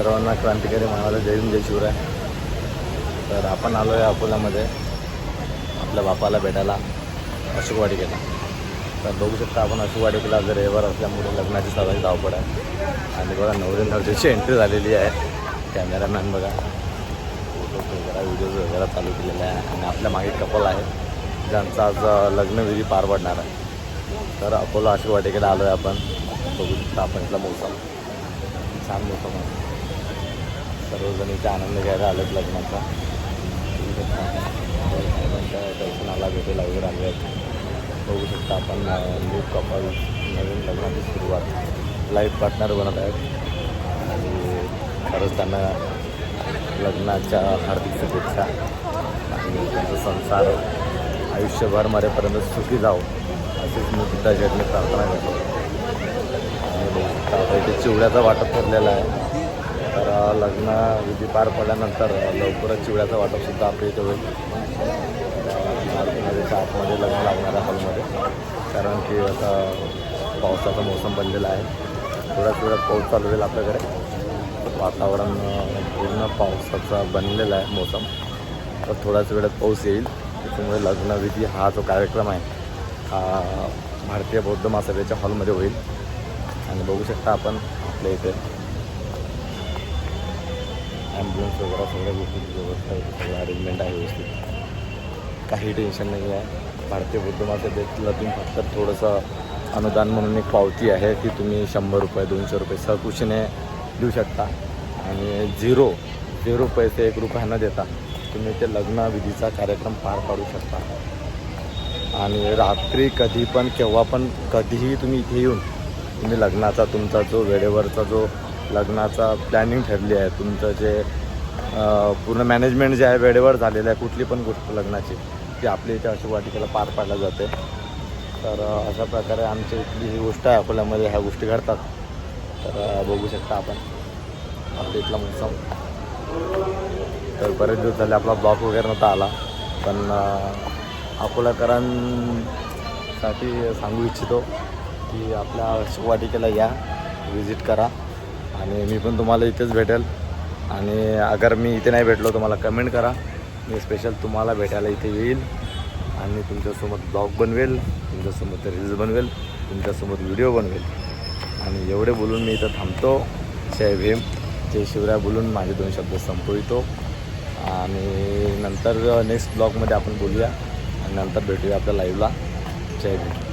सर्वांना क्रांतिकारी म्हणाला जय जय शिवराय. तर आपण आलो आहे अकोल्यामध्ये आपल्या बापाला भेटायला अशोकवाडीकेला तर बघू शकता आपण अशोकवाडी जर रविवार असल्यामुळे लग्नाची सर्वांची धावपड आहे. आणि बघा नवरी नवरीची एंट्री झालेली आहे. कॅमेरामॅन बघा. फोटो वगैरे व्हिडिओज वगैरे चालू केलेले आहे. आणि आपल्या मागे कपल आहे ज्यांचा आज लग्नविधी पार पडणार आहे. तर अकोला अशोकवाटिकेला आलो आहे आपण. बघू शकता आपण इथला मोसम छान मोसम आहे. सर्वजण इथे आनंद घ्यायला आलेत लग्नाचा. दर्शनाला भेटेला वगैरे आले आहेत बघू शकता आपण न्यू कपल नवीन लग्नाची सुरुवात. लाईफ पार्टनर बनत आहेत. आणि खरंच त्यांना लग्नाच्या हार्दिक शुभेच्छा. आणि त्यांचा संसार आयुष्यभर मरेपर्यंत सुखी जावं अशीच मी सुद्धा जगणे प्रार्थना करतो. आणि बघू शकता आता इथे चिवड्याचं वाटप ठरलेलं आहे. तर लग्न विधी पार पडल्यानंतर लवकरच चिवड्याचं वाटपसुद्धा आपल्या इथे होईल. मारुतीनगरच्या आतमध्ये लग्न लागणार आहे हॉलमध्ये. कारण की आता पावसाचा मोसम बनलेला आहे. थोड्याच वेळात पाऊस चालू होईल आपल्याकडे. वातावरण पूर्ण पावसाचा बनलेला आहे मोसम. तर थोड्याच वेळात पाऊस येईल. त्याच्यामुळे लग्नविधी हा जो कार्यक्रम आहे हा भारतीय बौद्ध महासभेच्या हॉलमध्ये होईल. आणि बघू शकता आपण आपल्या इथे ॲम्ब्युलन्स वगैरे सगळ्या गोष्टीची व्यवस्था आहे सगळं अरेंजमेंट आहे व्यवस्थित. काही टेन्शन नाही आहे. भारतीय बौद्ध तुम्ही फक्त थोडंसं अनुदान म्हणून एक पावती आहे ती तुम्ही शंभर रुपये दोनशे रुपये सहकुशीने देऊ शकता. आणि झिरो झिरो पैसे एक रुपया न देता. तुम्ही ते लग्नविधीचा कार्यक्रम पार पाडू शकता. आणि रात्री कधी पण केव्हा पण कधीही तुम्ही इथे येऊन तुम्ही लग्नाचा तुमचा जो वेळेवरचा जो लग्नाचा प्लॅनिंग ठरली आहे. तुमचं जे पूर्ण मॅनेजमेंट जे आहे वेळेवर झालेलं आहे कुठली पण गोष्ट लग्नाची ती आपल्या इथे अशोक वाटिकेला पार पाडल्या जाते. तर अशा प्रकारे आमच्या इथली ही गोष्ट आहे अकोल्यामध्ये ह्या गोष्टी घडतात. तर बघू शकता आपण. आपल्या इथला मोसम. तर बरेच दिवस झाले आपला ब्लॉक वगैरे नव्हता आला. पण अकोलाकरांसाठी सांगू इच्छितो की आपल्या वाटिकेला या व्हिजिट करा. आणि मी पण तुम्हाला इथेच भेटेल. आणि अगर मी इथे नाही भेटलो तर मला कमेंट करा. मी स्पेशल तुम्हाला भेटायला इथे येईल. आणि तुमच्यासोबत ब्लॉग बनवेल तुमच्यासोबत रील्स बनवेल तुमच्यासोबत व्हिडिओ बनवेल. आणि एवढे बोलून मी इथं थांबतो. जय भीम जय शिवराय बोलून माझे दोन शब्द संपवितो. आणि नंतर नेक्स्ट ब्लॉगमध्ये आपण बोलूया. आणि नंतर भेटूया आपल्या लाईव्हला जय भीम.